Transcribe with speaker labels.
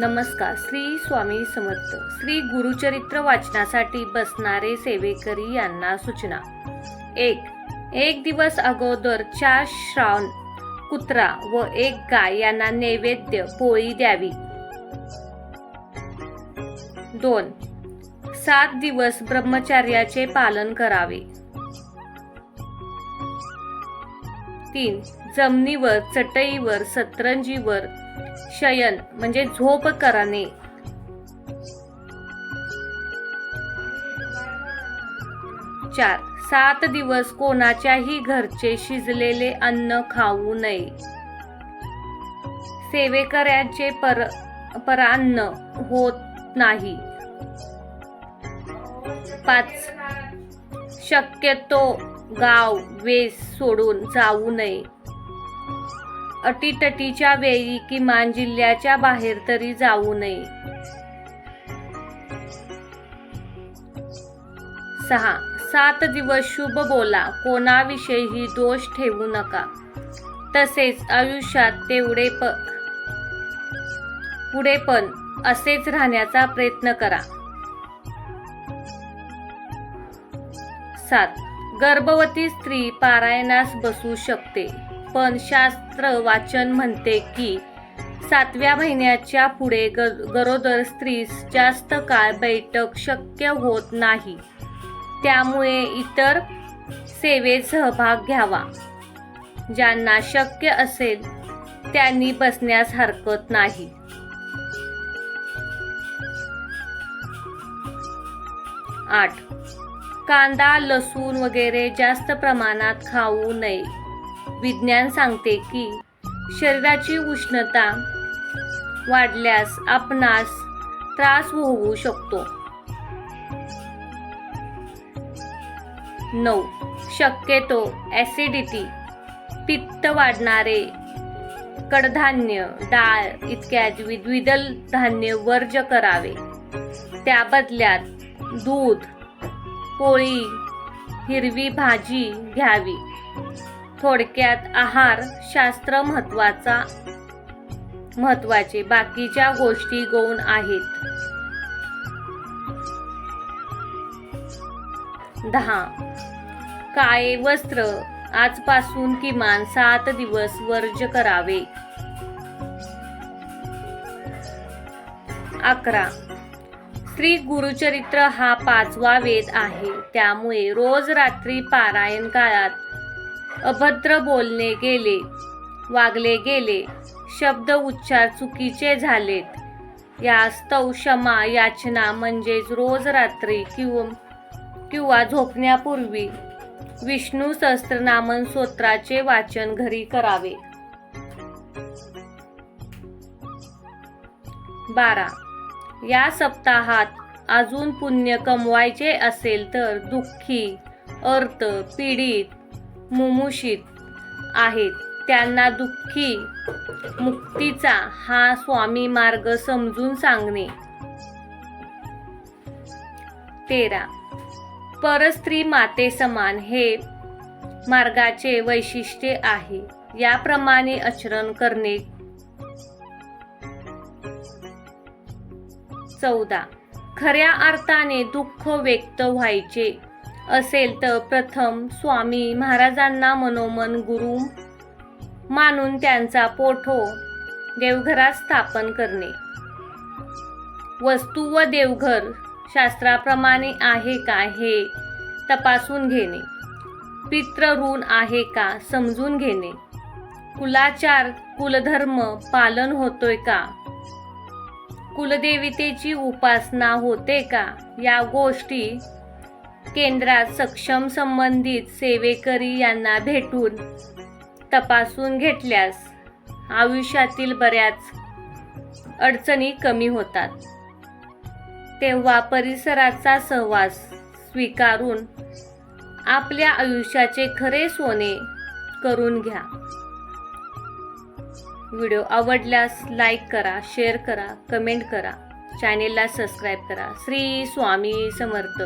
Speaker 1: नमस्कार श्री स्वामी समर्थ. श्री गुरुचरित्र वाचनासाठी बसणारे सेवेकरी यांना सूचना. एक एक दिवस अगोदर चार श्रावण कुत्रा व एक गाय यांना नैवेद्य पोळी द्यावी. दोन सात दिवस ब्रह्मचर्याचे पालन करावे. तीन जमिनीवर चटईवर सतरंजीवर शयन म्हणजे झोप करणे चार सात दिवस कोणाच्याही घरचे शिजलेले अन्न खाऊ नये. सेवेकऱ्याचे पर परान्न होत नाही. पाच शक्यतो गाव वेस सोडून जाऊ नये. अटीतटीच्या वेळी किमान जिल्ह्याच्या बाहेर तरी जाऊ नये. सहा. सात दिवस शुभ बोला. कोणाविषयीही दोष ठेवू नका. तसेच आयुष्यात तेवढे प पुढे पण असेच राहण्याचा प्रयत्न करा. सात. गर्भवती स्त्री पारायणास बसू शकते. पण शास्त्र वाचन म्हणते की सातव्या महिन्याच्या पुढे ग- गरोदर स्त्रीस जास्त काळ बैठक शक्य होत नाही. त्यामुळे इतर सेवेत सहभाग घ्यावा. ज्यांना शक्य असेल त्यांनी बसण्यास हरकत नाही. आठ. कांदा लसूण वगैरे जास्त प्रमाणात खाऊ नये. विज्ञान सांगते की शरीराची उष्णता वाढल्यास आपणास त्रास होऊ शकतो. नऊ. शक्यतो ॲसिडिटी पित्त वाढणारे कडधान्य डाळ इतक्यात द्विदल धान्य वर्ज करावे. त्या बदल्यात दूध पोळी हिरवी भाजी घ्यावी. थोडक्यात आहार शास्त्र महत्त्वाचा महत्त्वाचे बाकीच्या गोष्टी गौण आहेत. दहा. काळे वस्त्र आजपासून किमान सात दिवस वर्ज करावे? अकरा. श्री गुरुचरित्र हा पाचवा वेद आहे. त्यामुळे रोज रात्री पारायण काळात अभद्र बोलणे गेले वागले गेले शब्द उच्चार चुकीचे झालेत. यास्तव क्षमा याचना म्हणजेच रोज रात्री किंवा किंवा झोपण्यापूर्वी विष्णू सहस्त्रनामन स्तोत्राचे वाचन घरी करावे. बारा. या सप्ताहात अजून पुण्य कमवायचे असेल तर दुःखी अर्थ पीडित मुमुषित आहेत. त्यांना दुःखी मुक्तीचा हा स्वामी मार्ग समजून सांगणे. तेरा. परस्त्री माते समान हे मार्गाचे वैशिष्ट्य आहे. याप्रमाणे आचरण करणे. चौदा. खऱ्या अर्थाने दुःख व्यक्त व्हायचे. असेल तर प्रथम स्वामी महाराजांना मनोमन गुरु मानून त्यांचा पोठो देवघरात स्थापन करणे. वस्तू व देवघर शास्त्राप्रमाणे आहे का हे तपासून घेणे. पित्र ऋण आहे का समजून घेणे. कुलाचार कुलधर्म पालन होतोय का? कुलदेवतेची उपासना होते का? या गोष्टी केंद्रात सक्षम संबंधित सेवेकरी यांना भेटून तपासून घेतल्यास आयुष्यातील बऱ्याच अडचणी कमी होतात. तेव्हा परिसराचा सहवास स्वीकारून आपल्या आयुष्याचे खरे सोने करून घ्या. व्हिडिओ आवडल्यास लाईक करा शेअर करा कमेंट करा. चॅनेलला सबस्क्राईब करा. श्री स्वामी समर्थ.